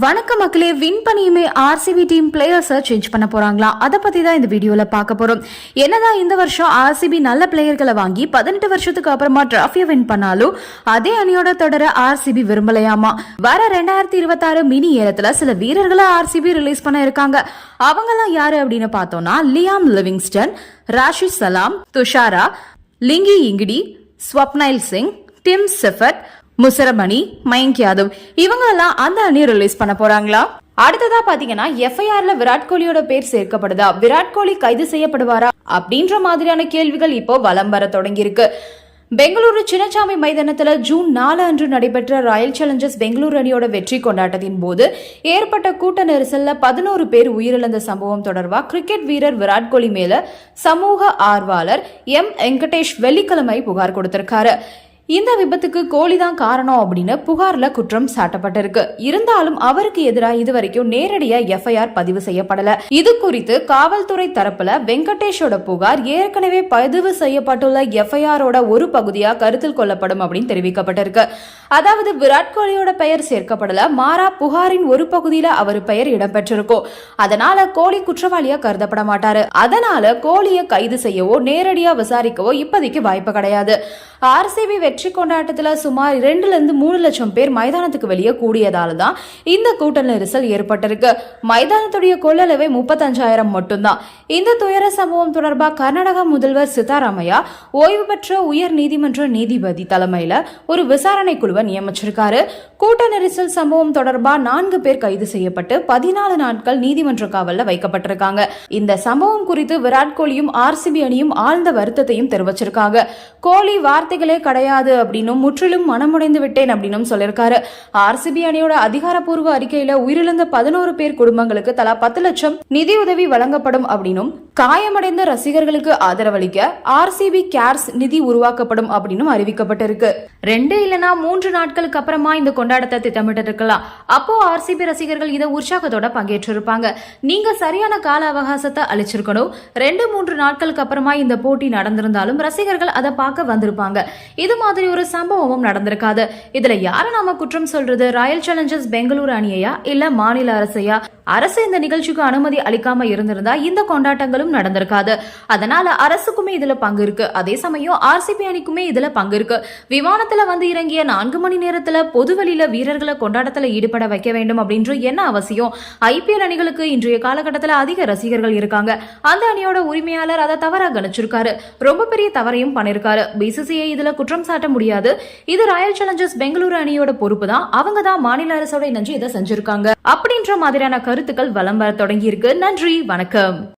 வணக்க மக்களே வின் பண்ணியுமே ஆர்சிபி டீம் பிளேயர்ஸை சேஞ்ச் பண்ண போறாங்களா? அதை பத்தி தான் இந்த வீடியோல பார்க்க போறோம். என்னதான் இந்த வருஷம் ஆர்சிபி நல்ல பிளேயர்களை வாங்கி பதினெட்டு வருஷத்துக்கு அப்புறமா டிராஃபியை வின் பண்ணாலும் அதே அணியோட தொடர ஆர்சிபி விரும்பலையாமா? வர ரெண்டாயிரத்தி இருபத்தாறு மினி ஏலத்துல சில வீரர்களை ஆர்சிபி ரிலீஸ் பண்ண இருக்காங்க. அவங்கெல்லாம் யாரு அப்படின்னு பார்த்தோம்னா Liam Livingstone Rasikh Salam Thushara Lungi Ngidi Swapnil Singh Tim Seifert Muzarabani Mayank Yadav இவங்களெல்லாம் அந்த அணியை ரிலீஸ் பண்ண போறாங்களா? அடுத்ததா பாத்தீங்கன்னா எஃப்ஐஆர்ல விராட் கோலியோட பேர் சேர்க்கப்படுதா? விராட் கோலி கைது செய்யப்படுவாரா? அப்படின்ற மாதிரியான கேள்விகள் இப்போ வலம் வர தொடங்கியிருக்கு. பெங்களூரு சின்னசாமி மைதானத்துல ஜூன் நாலு அன்று நடைபெற்ற ராயல் சேலஞ்சர்ஸ் பெங்களூரு அணியோட வெற்றி கொண்டாட்டத்தின் போது ஏற்பட்ட கூட்ட நெரிசல்ல பதினோரு பேர் உயிரிழந்த சம்பவம் தொடர்பாக கிரிக்கெட் வீரர் விராட் கோலி மேல சமூக ஆர்வலர் எம் வெங்கடேஷ் வெள்ளிக்கிழமை புகார் கொடுத்திருக்காரு. இந்த விபத்துக்கு கோலி தான் காரணம் அப்படின்னு புகார்ல குற்றம் சாட்டப்பட்டிருக்கு. இருந்தாலும் அவருக்கு எதிராக இதுவரைக்கும் நேரடியா எஃப்ஐஆர் பதிவு செய்யப்படல. இது குறித்து காவல்துறை தரப்புல வெங்கடேஷோட புகார் ஏற்கனவே பதிவு செய்யப்பட்டுள்ள எஃப்ஐஆரோட ஒரு பகுதியா கருத்தில் கொள்ளப்படும் அப்படின்னு தெரிவிக்கப்பட்டிருக்கு. அதாவது விராட் கோலியோட பெயர் சேர்க்கப்படல மாறா புகாரின் ஒரு பகுதியில அவர் பெயர் இடம்பெற்றிருக்கும். அதனால கோலி குற்றவாளியா கருதப்பட மாட்டாரு. அதனால கோலியை கைது செய்யவோ நேரடியா விசாரிக்கவோ இப்போதைக்கு வாய்ப்பு கிடையாது. ஆர்சிபி வெற்றி வெற்றி கொண்டாட்டத்தில் சுமார் இரண்டுல இருந்து மூணு லட்சம் பேர் மைதானத்துக்கு வெளியே கூடியதால தான் இந்த கூட்ட நெரிசல் ஏற்பட்டிருக்கு. மைதானத்துடைய கொள்ளளவை முப்பத்தஞ்சாயிரம் மட்டும்தான். இந்த துயர சம்பவம் தொடர்பாக கர்நாடக முதல்வர் சித்தாராமையா ஓய்வு பெற்ற உயர் நீதிமன்ற நீதிபதி தலைமையில ஒரு விசாரணை குழுவை நியமிச்சிருக்காரு. கூட்ட நெரிசல் சம்பவம் தொடர்பாக நான்கு பேர் கைது செய்யப்பட்டு பதினாலு நாட்கள் நீதிமன்ற காவலில் வைக்கப்பட்டிருக்காங்க. இந்த சம்பவம் குறித்து விராட் கோலியும் ஆர்சிபி அணியும் ஆழ்ந்த வருத்தத்தையும் தெரிவிச்சிருக்காங்க. கோலி வார்த்தைகளே கிடையாது. அப்படின்னும் முற்றிலும் மனமுடைந்து விட்டேன் அப்படின்னும் சொல்லியிருக்காரு. ஆர்சிபி அணியோட அதிகாரப்பூர்வ அறிக்கையில உயிரிழந்த பதினோரு பேர் குடும்பங்களுக்கு தலா பத்து லட்சம் நிதியுதவி வழங்கப்படும் அப்படின்னும் காயமடைந்த ரசிகர்களுக்கு ஆதரவளிக்க ஆர்சிபி கேர்ஸ் நிதி உருவாக்கப்படும் அப்படின்னும் அறிவிக்கப்பட்டிருக்கு. ரெண்டு இல்லைனா மூன்று நாட்களுக்கு அப்புறமா இந்த கொண்டாட்டத்தை திட்டமிட்டு இருக்கலாம் அப்போ ஆர்சிபி ரசிகர்கள் இதை உற்சாகத்தோட பங்கேற்றிருப்பாங்க. நீங்க சரியான கால அவகாசத்தை அளிச்சிருக்கணும். ரெண்டு மூன்று நாட்களுக்கு அப்புறமா இந்த போட்டி நடந்திருந்தாலும் ரசிகர்கள் அதை பார்க்க வந்திருப்பாங்க. இது மாதிரி ஒரு சம்பவமும் நடந்திருக்காது. இதுல யாரை நாம குற்றம் சொல்றது? ராயல் சேலஞ்சர்ஸ் பெங்களூர் அணியையா இல்ல மாநில அரசையா அரசு இந்த நிகழ்ச்சிக்கு அனுமதி அளிக்காம இருந்திருந்தா இந்த கொண்டாட்டங்களும் நடந்திருக்காது. அதனால அரசுக்குமே இதுல பங்கு இருக்கு. அதே சமயம் ஆர்சிபி அணிக்குமே இதுல பங்கு இருக்கு. விமானத்துல வந்து இறங்கிய நான்கு மணி நேரத்துல பொதுவெளியில வீரர்களை கொண்டாட்டத்துல ஈடுபட வைக்க வேண்டும் அப்படின்ற என்ன அவசியம்? ஐபிஎல் அணிகளுக்கு இன்றைய காலகட்டத்துல அதிக ரசிகர்கள் இருக்காங்க. அந்த அணியோட உரிமையாளர் அதை தவறா கணிச்சிருக்காரு. ரொம்ப பெரிய தவறையும் பண்ணிருக்காரு. பிசிசிஐ இதுல குற்றம் சாட்ட முடியாது. இது ராயல் சேலஞ்சர்ஸ் பெங்களூரு அணியோட பொறுப்பு தான். அவங்க தான் மாநில அரசோட இணைஞ்சு இதை செஞ்சிருக்காங்க. அப்படின்ற மாதிரியான கருத்துக்கள் வலம் வர தொடங்கியிருக்கு. நன்றி வணக்கம்.